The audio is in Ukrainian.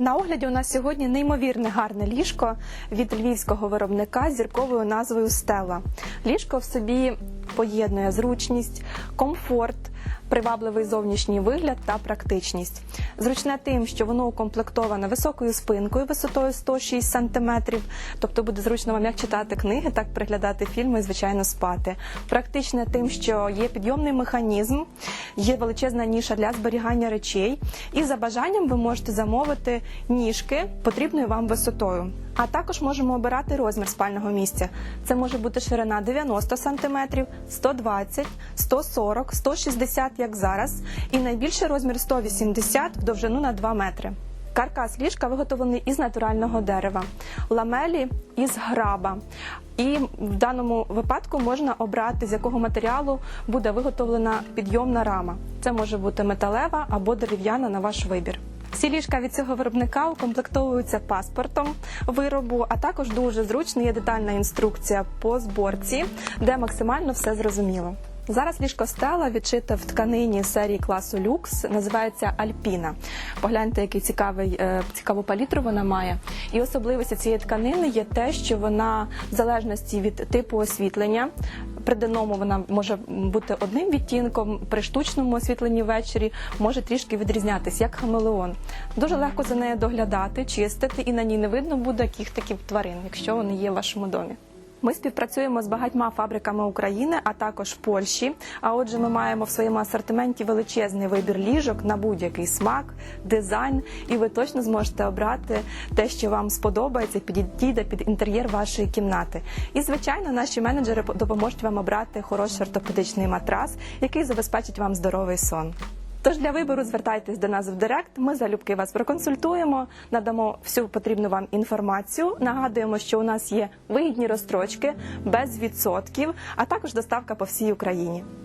На огляді у нас сьогодні неймовірне гарне ліжко від львівського виробника з зірковою назвою Стела. Ліжко в собі поєднує зручність, комфорт, привабливий зовнішній вигляд та практичність. Зручне тим, що воно укомплектоване високою спинкою висотою 106 см, тобто буде зручно вам як читати книги, так приглядати фільми і, звичайно, спати. Практичне тим, що є підйомний механізм, є величезна ніша для зберігання речей, і за бажанням ви можете замовити ніжки потрібною вам висотою. А також можемо обирати розмір спального місця. Це може бути ширина 90 см, 120, 140, 160, як зараз, і найбільший розмір 180 в довжину на 2 метри. Каркас ліжка виготовлений із натурального дерева, ламелі із граба. І в даному випадку можна обрати, з якого матеріалу буде виготовлена підйомна рама. Це може бути металева або дерев'яна на ваш вибір. Всі ліжка від цього виробника укомплектовуються паспортом виробу, а також дуже зручна є детальна інструкція по зборці, де максимально все зрозуміло. Зараз ліжко стела відшите в тканині серії класу люкс, називається Альпіна. Погляньте, який цікавий е, цікаву палітру вона має. І особливістю цієї тканини є те, що вона в залежності від типу освітлення. При денному вона може бути одним відтінком, при штучному освітленні ввечері може трішки відрізнятися, як хамелеон. Дуже легко за нею доглядати, чистити, і на ній не видно буде таких тварин, якщо вони є в вашому домі. Ми співпрацюємо з багатьма фабриками України, а також Польщі. А отже, ми маємо в своєму асортименті величезний вибір ліжок на будь-який смак, дизайн, і ви точно зможете обрати те, що вам сподобається, підійде під інтер'єр вашої кімнати. І звичайно, наші менеджери допоможуть вам обрати хороший ортопедичний матрас, який забезпечить вам здоровий сон. Тож для вибору звертайтесь до нас в Директ. Ми залюбки вас проконсультуємо, надамо всю потрібну вам інформацію. Нагадуємо, що у нас є вигідні розстрочки без відсотків, а також доставка по всій Україні.